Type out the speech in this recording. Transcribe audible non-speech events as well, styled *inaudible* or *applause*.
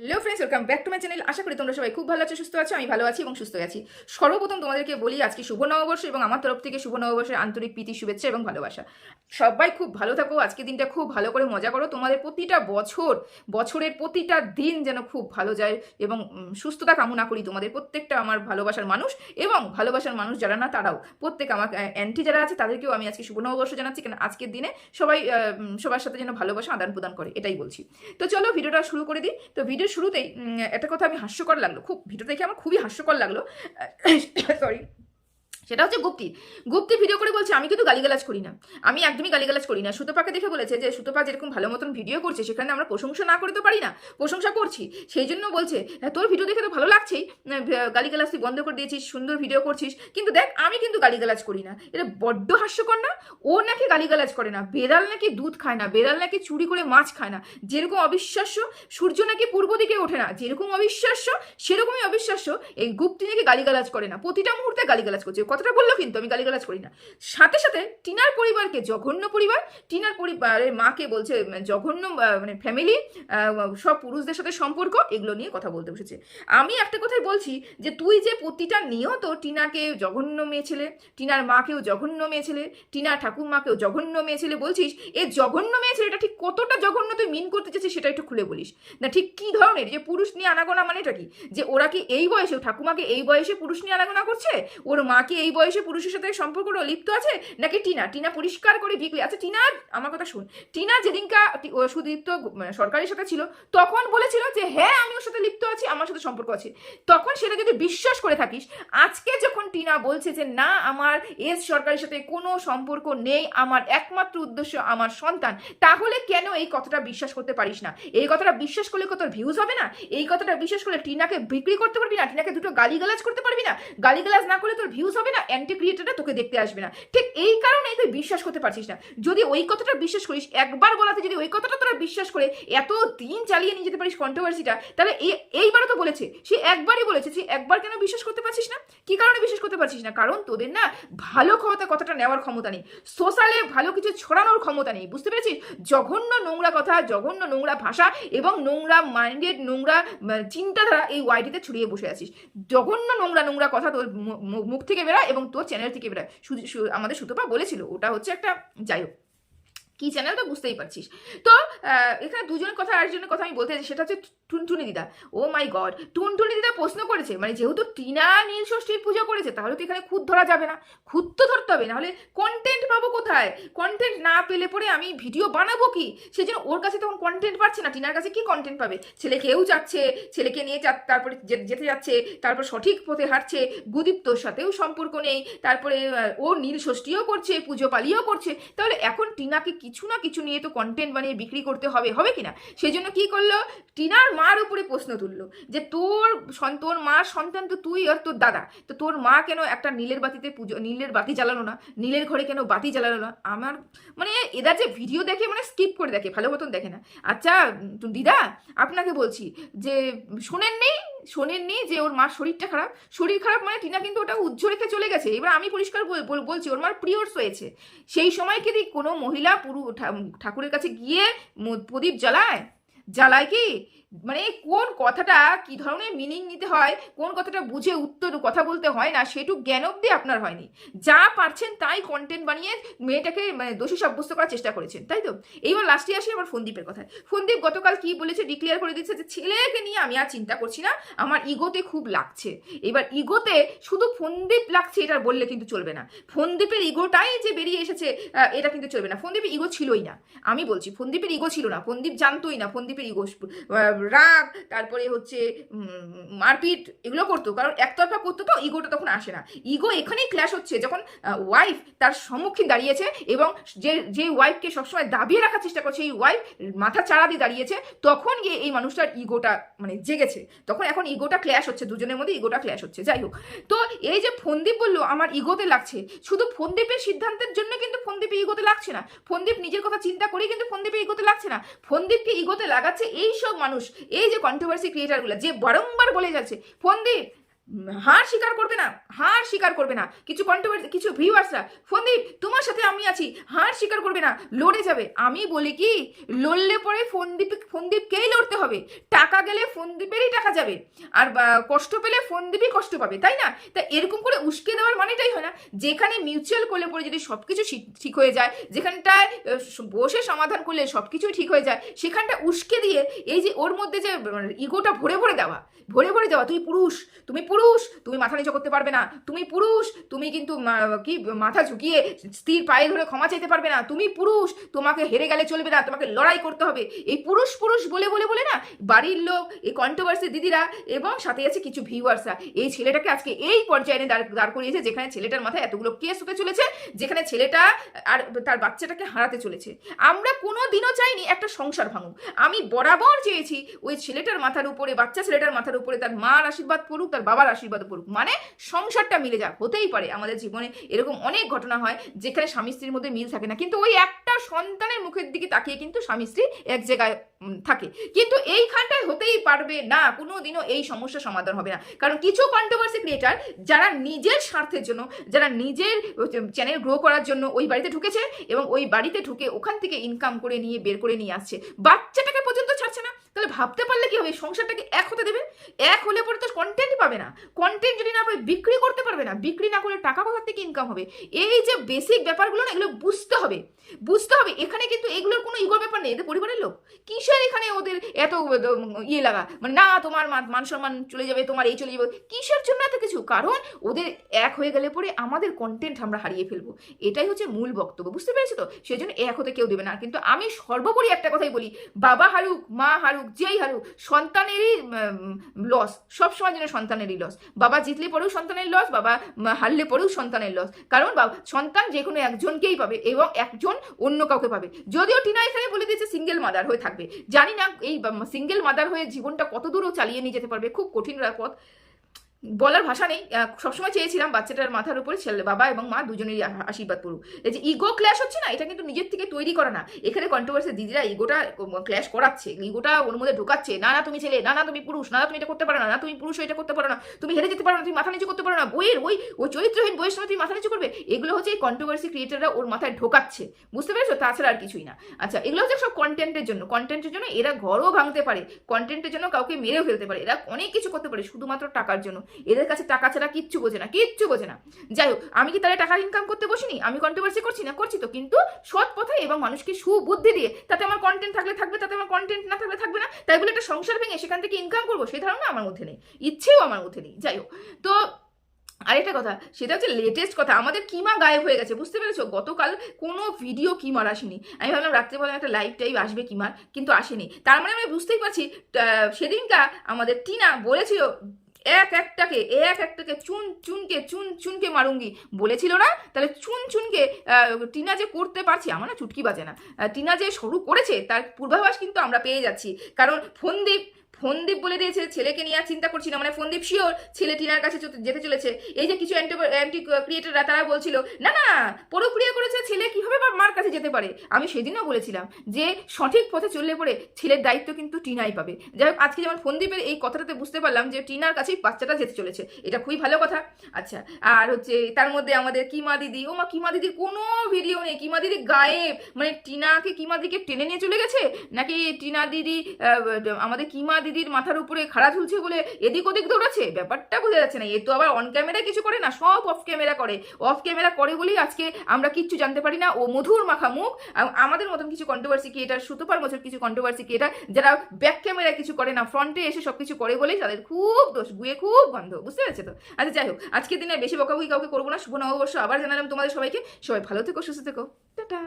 Hello friends welcome back to my channel আশা করি তোমরা সবাই খুব ভালো আছো, সুস্থ আছো, আমি ভালো আছি এবং সুস্থ আছি। সর্বপ্রথম তোমাদেরকে বলি, আজকে শুভ নববর্ষ এবং আমার তরফ থেকে শুভ নববর্ষের আন্তরিক প্রীতি, শুভেচ্ছা এবং ভালোবাসা। সবাই খুব ভালো থাকো আজকে দিনটা খুব ভালো করে মজা করো। তোমাদের প্রতিটা বছর, বছরের প্রতিটা দিন যেন খুব ভালো যায় এবং সুস্থতা কামনা করি তোমাদের। প্রত্যেকটা আমার ভালোবাসার মানুষ এবং ভালোবাসার মানুষ যারা না, তারাও। প্রত্যেক আমার অ্যান্টি যারা আছে, তাদেরকেও আমি আজকে শুভ নববর্ষ জানাচ্ছি কেন আজকের দিনে সবাই সবার সাথে যেন ভালোবাসা আদান প্রদান করে, এটাই বলছি। তো চলো, ভিডিওটা শুরু করে দিই। তো ভিডিও শুরুতেই উম, একটা কথা আমি হাস্যকর লাগল খুব ভিডিও দেখে আমার খুবই হাস্যকর লাগল সরি *coughs* সেটা হচ্ছে গুপ্তি। গুপ্তি ভিডিও করে বলছে আমি কিন্তু গালিগালাজ করি না। আমি একদমই গালিগালাজ করি না। সুতপাকে দেখে বলেছে যে সুতপা যেরকম ভালো মতন ভিডিও করছে সেখানে আমরা প্রশংসা না করে তো পারি না প্রশংসা করছি। সেই জন্য বলছে হ্যাঁ, তোর ভিডিও দেখে তো ভালো লাগছেই। গালিগালাজ তুই বন্ধ করে দিয়েছিস সুন্দর ভিডিও করছিস। কিন্তু দেখ আমি কিন্তু গালিগালাজ করি না। এটা বড্ড হাস্যকর না? ও নাকি গালিগালাজ করে না। বেড়াল নাকি দুধ খায় না। বেড়াল নাকি চুরি করে মাছ খায় না। যেরকম অবিশ্বাস্য সূর্য নাকি পূর্ব দিকে ওঠে না। যেরকম অবিশ্বাস্য সেরকমই অবিশ্বাস্য এই গুপ্তি নাকি গালিগালাজ করে না। প্রতিটা মুহূর্তে গালিগালাজ করছে। কথাটা বলল কিন্তু আমি গালিগালাজ করি না। সাথে সাথে টিনার পরিবারকে জঘন্য পরিবার, টিনার পরিবারের মাকে বলছে জঘন্য মানে ফ্যামিলি সব পুরুষদের সাথে সম্পর্ক, এগুলো নিয়ে কথা বলতে বসেছে। আমি একটা কথাই বলছি যে, তুই যে প্রতিটা নিয়ত টিনাকে জঘন্য মেয়ে ছেলে, টিনার মাকেও জঘন্য মেয়ে ছেলে, টিনার ঠাকুরমাকেও জঘন্য মেয়ে ছেলে বলছিস এই জঘন্য মেয়ে ছেলেটা ঠিক কতটা জঘন্য তুই মিন করতে চাচ্ছিস সেটা একটু খুলে বলিস। না, ঠিক কি ধরনের? যে পুরুষ নিয়ে আনাগোনা মানেটা কি? যে ওরা কি এই বয়সে ঠাকুমাকে এই বয়সে পুরুষ নিয়ে আনাগোনা করছে? ওর মাকে কি এই বয়সে পুরুষের সাথে সম্পর্কটা লিপ্ত আছে? নাকি টিনা? টিনা পরিষ্কার করে বিক্রি আচ্ছা টিনা, আমার কথা শুন। টিনা যেদিনকা সুদীপ্ত সরকারের সাথে ছিল, তখন বলেছিল যে হ্যাঁ আমি ওর সাথে লিপ্ত আছি, আমার সাথে সম্পর্ক আছে। তখন সেটা যদি বিশ্বাস করে থাকিস, আজকে যখন টিনা বলছে যে, না, আমার এস সরকারের সাথে কোনো সম্পর্ক নেই, আমার একমাত্র উদ্দেশ্য আমার সন্তান, তাহলে কেন এই কথাটা বিশ্বাস করতে পারিস না? এই কথাটা বিশ্বাস করলে কত ভিউজ হবে না? এই কথাটা বিশ্বাস করলে টিনাকে বিক্রি করতে পারবি না? টিনাকে দুটো গালিগালাজ করতে পারবি না? গালিগালাজ না করলে তোর ভিউজ হবে না? অ্যান্টি ক্রিয়েটারটা তোকে দেখতে আসবে না। ঠিক এই কারণেই তুই বিশ্বাস করতে পারছিস না। যদি ওই কথাটা বিশ্বাস করিস, একবার বলাতে যদি ওই কথাটা তোরা বিশ্বাস করে, এত দিন চালিয়ে নিয়ে যেতে পারিস কন্ট্রোভার্সিটা তাহলে এই এইবারও তো বলেছে। সে একবারই বলেছে সে একবার কেন বিশ্বাস করতে পারছিস না? কি কারণে বিশ্বাস করতে পারছিস না? কারণ তোদের না ভালো ক্ষমতা কথাটা নেওয়ার ক্ষমতা নেই। সোশ্যালে ভালো কিছু ছড়ানোর ক্ষমতা নেই, বুঝতে পেরেছিস? জঘন্য নোংরা কথা, জঘন্য নোংরা ভাষা এবং নোংরা মাইন্ডেড নোংরা চিন্তাধারা এই ওয়াইটিতে ছড়িয়ে বসে আছিস। জঘন্য নোংরা নোংরা কথা তোর মুখ থেকে বেরোয় এবং তোর চ্যানেল থেকে বেরোয়। আমাদের সুতপা বলেছিল, ওটা হচ্ছে একটা, যাই হোক, কি চ্যানেল তো বুঝতেই পারছিস। তো এখানে দুজনের কথা, আরেকজনের কথা আমি বলতে চাই, সেটা হচ্ছে টুনটুনি দিদা। ও মাই গড, টুনটুনি দিদা প্রশ্ন করেছে মানে যেহেতু টিনা নীল ষষ্ঠীর পুজো করেছে, তাহলে তো এখানে খুদ ধরা যাবে না। খুদ তো ধরতে হবে, নাহলে কন্টেন্ট পাবো কোথায়? কন্টেন্ট না পেলে পরে আমি ভিডিও বানাবো কি? সেই জন্য ওর কাছে তখন কন্টেন্ট পাচ্ছে না, টিনার কাছে কি কন্টেন্ট পাবে? ছেলেকেও যাচ্ছে, ছেলেকে নিয়ে যা- তারপরে যেতে যাচ্ছে, তারপর সঠিক পথে হাঁটছে গুদীপ্তর সাথেও সম্পর্ক নেই, তারপরে ও নীল ষষ্ঠীও করছে, পুজো পালিও করছে, তাহলে এখন টিনাকে কিছু না কিছু নিয়ে তো কন্টেন্ট বানিয়ে বিক্রি করতে হবে হবে কিনা সেই জন্য কী করল? টিনার মার উপরে প্রশ্ন তুললো যে তোর তোর মার সন্তান তো তুই আর তোর দাদা। তো তোর মা কেন একটা নীলের বাতিতে পুজো, নীলের বাতি জ্বালালো না? নীলের ঘরে কেন বাতি জ্বালালো না? আমার মানে এরা যে ভিডিও দেখে মানে স্কিপ করে দেখে, ভালো মতন দেখে না। আচ্ছা দিদা, আপনাকে বলছি যে শোনেননি? শোনেননি যে ওর মার শরীরটা খারাপ? শরীর খারাপ মানে টিনা কিন্তু ওটা উজ্জ্ব রেখে চলে গেছে। এবার আমি পরিষ্কার বল- বল- বলছি, ওর মার পিরিয়ডস হয়েছে। সেই সময় কি কোনো মহিলা পুরু ঠাকুরের কাছে গিয়ে প্রদীপ জ্বালায়? জ্বালায় কি? মানে কোন কথাটা কি ধরনের মিনিং নিতে হয়? কোন কথাটা বুঝে উত্তর কথা বলতে হয় না? সেটুকু জ্ঞান অব্দি আপনার হয়নি। যা পারছেন তাই কন্টেন্ট বানিয়ে মেয়েটাকে মানে দোষী সাব্যস্ত করার চেষ্টা করেছেন, তাই তো? এইবার লাস্টে আসি আমার ফন্দীপের কথায়। ফন্দীপ গতকাল কি বলেছে? ডিক্লেয়ার করে দিচ্ছে যে, ছেলেকে নিয়ে আমি আর চিন্তা করছি না। আমার ইগোতে খুব লাগছে। এবার ইগোতে শুধু ফন্দীপ লাগছে এটা বললে কিন্তু চলবে না। ফন্দীপের ইগোটাই যে বেরিয়ে এসেছে এটা কিন্তু চলবে না। ফন্দীপের ইগো ছিলই না। আমি বলছি ফন্দীপের ইগো ছিল না। ফন্দীপ জানতোই না। ফন্দীপের ইগো রাগ, তারপরে হচ্ছে মারপিট, এগুলো করতো। কারণ একতরফা করতো তো, ইগোটা তখন আসে না। ইগো এখানেই ক্ল্যাশ হচ্ছে, যখন ওয়াইফ তার সম্মুখীন দাঁড়িয়েছে এবং যে যে ওয়াইফকে সবসময় দাবিয়ে রাখার চেষ্টা করছে এই ওয়াইফ মাথা চাড়া দিয়ে দাঁড়িয়েছে, তখন গিয়ে এই মানুষটার ইগোটা মানে জেগেছে। তখন এখন ইগোটা ক্ল্যাশ হচ্ছে, দুজনের মধ্যে ইগোটা ক্ল্যাশ হচ্ছে। যাই হোক, তো এই যে ফন্দীপ বলল, আমার ইগোতে লাগছে। শুধু ফন্দীপের সিদ্ধান্তের জন্য কিন্তু ফন্দীপের ইগোতে লাগছে না। ফন্দীপ নিজের কথা চিন্তা করেই কিন্তু ফন্দীপের ইগোতে লাগছে না। ফন্দীপকে ইগোতে লাগাচ্ছে এই সব মানুষ এই যে কন্ট্রোভার্সি ক্রিয়েটারগুলো যে বারংবার বলে যাচ্ছে ফোন উম, হার স্বীকার করবে না, হার স্বীকার করবে না। কিছু কন্ট্রোভার্সি কিছু ভিউয়ার্সরা ফন্দীপ তোমার সাথে আমি আছি, হার স্বীকার করবে না, লড়ে যাবে। আমি বলি কি, লড়লে পরে ফন্দীপ ফন্দীপকেই লড়তে হবে। টাকা গেলে ফন্দীপেরই টাকা যাবে, আর কষ্ট পেলে ফন্দীপই কষ্ট পাবে, তাই না? তা এরকম করে উস্কে দেওয়ার মানেটাই হয় না। যেখানে মিউচুয়াল করলে পরে যদি সব কিছু ঠিক হয়ে যায়, যেখানটায় বসে সমাধান করলে সব কিছুই ঠিক হয়ে যায়, সেখানটা উস্কে দিয়ে এই যে ওর মধ্যে যে ইগোটা ভরে ভরে দেওয়া, ভরে ভরে দেওয়া তুই পুরুষ, তুমি পুরুষ তুমি মাথা নিচু করতে পারবে না। তুমি পুরুষ, তুমি কিন্তু কি, মাথা ঝুঁকিয়ে স্থির পায়ে ধরে ক্ষমা চাইতে পারবে না। তুমি পুরুষ, তোমাকে হেরে গেলে চলবে না, তোমাকে লড়াই করতে হবে। এই পুরুষ পুরুষ বলে বলে বলে না, বাড়ির লোক, এই কন্ট্রোভার্সি দিদিরা এবং সাথে আছে কিছু ভিউয়ার্সরা এই ছেলেটাকে আজকে এই পর্যায়ে দাঁড় করিয়েছে, যেখানে ছেলেটার মাথায় এতগুলো কেস হতে চলেছে, যেখানে ছেলেটা আর তার বাচ্চাটাকে হারাতে চলেছে। আমরা কোনো দিনও চাইনি একটা সংসার ভাঙুক। আমি বরাবর চেয়েছি, ওই ছেলেটার মাথার উপরে, বাচ্চা ছেলেটার মাথার উপরে তার মার আশীর্বাদ করুক তার বাবার আশীর্বাদ পড়ুক মানে সংসারটা মিলে যাক, হতেই পারে। আমাদের জীবনে এরকম অনেক ঘটনা হয় যেখানে স্বামী স্ত্রীর মধ্যে মিল থাকে না। কিন্তু ওই একটা সন্তানের মুখের দিকে তাকিয়ে কিন্তু স্বামী স্ত্রী এক জায়গায় থাকে। কিন্তু এইখানটায় হতেই পারবে না। কোনো দিনও এই সমস্যা সমাধান হবে না। কারণ কিছু কন্ট্রোভার্সি ক্রিয়েটার যারা নিজের স্বার্থের জন্য, যারা নিজের চ্যানেল গ্রো করার জন্য ওই বাড়িতে ঢুকেছে এবং ওই বাড়িতে ঢুকে ওখান থেকে ইনকাম করে নিয়ে, বের করে নিয়ে আসছে। বাচ্চাটাকে পর্যন্ত তাহলে ভাবতে পারলে কি হবে? সংসারটাকে এক হতে দেবে। এক হলে পরে তো কন্টেন্ট পাবে না। কন্টেন্ট যদি না পাবে বিক্রি করতে পারবে না। বিক্রি না করলে টাকা কোথা থেকে ইনকাম হবে? এই যে বেসিক ব্যাপারগুলো না, এগুলো বুঝতে হবে। বুঝতে হবে, এখানে কিন্তু এগুলোর কোনো ইগোর ব্যাপার নেই। এদের পরিবারের লোক। কিসের এখানে ওদের এত ইয়ে লাগা? মানে না, তোমার মান সম্মান চলে যাবে, তোমার এই চলে যাবে। কিসের জন্য এত কিছু? কারণ ওদের এক হয়ে গেলে পরে আমাদের কন্টেন্ট আমরা হারিয়ে ফেলব। এটাই হচ্ছে মূল বক্তব্য। বুঝতে পেরেছ তো? সেই জন্য এক হতে কেউ দেবে না। কিন্তু আমি সর্বোপরি একটা কথাই বলি। বাবা হারুক, মা হারুক যেই হারুক সন্তানেরই লস সবসময় যেন সন্তানেরই লস বাবা জিতলে পরেও সন্তানের লস বাবা হারলে পরেও সন্তানের লস কারণ সন্তান যে কোনো একজনকেই পাবে এবং একজন অন্য কাউকে পাবে। যদিও টিনা এখানে বলে দিয়েছে সিঙ্গেল মাদার হয়ে থাকবে। জানি না এই সিঙ্গেল মাদার হয়ে জীবনটা কত দূরও চালিয়ে নিয়ে যেতে পারবে। খুব কঠিন পথ বলার ভাষা নেই। সবসময় চেয়েছিলাম বাচ্চাটার মাথার উপরে ছেলে, বাবা এবং মা দুজনেরই আশীর্বাদ করুক। এই যে ইগো ক্ল্যাশ হচ্ছে না, এটা কিন্তু নিজের থেকে তৈরি করা না। এখানে কন্ট্রোভার্সি দিদিরা ইগোটা ক্ল্যাশ করাচ্ছে। ইগোটা ওর মধ্যে ঢোকাচ্ছে। না না, তুমি ছেলে, না না, তুমি পুরুষ, না না, তুমি এটা করতে পারো না না, তুমি পুরুষ এটা করতে পারো না, তুমি হেরে যেতে পারো না, তুমি মাথা নিচু করতে পারো না, বইয়ের ওই ওই চরিত্রহীন বইয়ের সময় তুমি মাথা নিচু করবে? এগুলো হচ্ছে এই কন্ট্রোভার্সি ক্রিয়েটাররা ওর মাথায় ঢোকাচ্ছে। বুঝতে পেরেছ? তাছাড়া আর কিছুই না। আচ্ছা এগুলো হচ্ছে সব কন্টেন্টের জন্য। কন্টেন্টের জন্য এরা ঘরও ভাঙতে পারে। কন্টেন্টের জন্য কাউকে মেরেও ফেলতে পারে। এরা অনেক কিছু করতে পারে, শুধুমাত্র টাকার জন্য। এদের কাছে টাকা ছাড়া কিচ্ছু বোঝে না, কিচ্ছু বোঝে না। যাই হোক, আমি কি তাহলে টাকা ইনকাম করতে বসিনি? আমি কন্ট্রোভার্সি করছি না? করছি তো, কিন্তু সৎ পথে এবং মানুষকে সুবুদ্ধি দিয়ে, তাতে আমার কন্টেন্ট থাকলে থাকবে, তাতে আমার কন্টেন্ট না থাকলে থাকবে না, তাই বলে একটা সংসার ভেঙে সেখান থেকে ইনকাম করব, সেই ধারণা আমার মধ্যে নেই। ইচ্ছেও আমার মধ্যে নেই। যাই হোক, তো আরেকটা কথা, সেটা হচ্ছে লেটেস্ট কথা, আমাদের কিমা গায়েব হয়ে গেছে, বুঝতে পেরেছ? গতকাল কোনো ভিডিও কিমার আসেনি। আমি ভাবলাম রাত্রেবেলা একটা লাইভ টাইভ আসবে কিমার, কিন্তু আসেনি। তার মানে আমি বুঝতেই পারছি সেদিনটা আমাদের টিনা বলেছিল এক একটাকে এক একটাকে চুন চুনকে চুন চুনকে মারুঙ্গি। বলেছিল না? তাহলে চুন চুনকে টিনা যে করতে পারছি, আমার না চুটকি বাজে না। টিনা যে শুরু করেছে, তার পূর্বাভাস কিন্তু আমরা পেয়ে যাচ্ছি। কারণ ফন্দীপ ফন্দীপ বলে দিয়েছে, ছেলেকে নিয়ে আর চিন্তা করছি না। মানে ফোনদীপ শিওর ছেলে টিনার কাছে যেতে চলেছে। এই যে কিছু অ্যান্টি ক্রিয়েটাররা তারা বলছিল, না না, পরক্রিয়া করেছে, ছেলে কীভাবে বা মার কাছে যেতে পারে? আমি সেদিনও বলেছিলাম যে, সঠিক পথে চললে পরে ছেলের দায়িত্ব কিন্তু টিনাই পাবে। যাই হোক, আজকে যেমন ফোনদীপের এই কথাটাতে বুঝতে পারলাম যে, টিনার কাছেই বাচ্চাটা যেতে চলেছে। এটা খুবই ভালো কথা। আচ্ছা আর হচ্ছে তার মধ্যে আমাদের কিমা দিদি। ও মা কিমা দিদির কোনো ভিডিও নেই। কিমা দিদি গায়েব। মানে টিনাকে কিমা দিদিকে টেনে নিয়ে চলে গেছে? নাকি টিনা দিদি আমাদের কিমা দিদির মাথার উপরে খাড়া ঝুলছে বলে এদিক ওদিক দৌড়াচ্ছে? ব্যাপারটা বোঝা যাচ্ছে না। এ তো আবার অন ক্যামেরায় কিছু করে না, সব অফ ক্যামেরা করে। অফ ক্যামেরা করে বলেই আজকে আমরা কিচ্ছু জানতে পারি না। ও মধুর মাখা মুখ। আমাদের মতন কিছু কন্ট্রোভার্সি ক্রিয়েটার সুতোপার মতন কিছু কন্ট্রোভার্সি ক্রিয়েটার যারা ব্যাক ক্যামেরা কিছু করে না ফ্রন্টে এসে সব কিছু করে বলেই তাদের খুব দোষ, গুয়ে খুব গন্ধ, বুঝতে পেরেছে তো? আচ্ছা যাই হোক, আজকের দিনে বেশি বকাবকি কাউকে করব না। শুভ নববর্ষ আবার জানালাম তোমাদের সবাইকে। সবাই ভালো থেকো, সুস্থ থেকো। টাটা।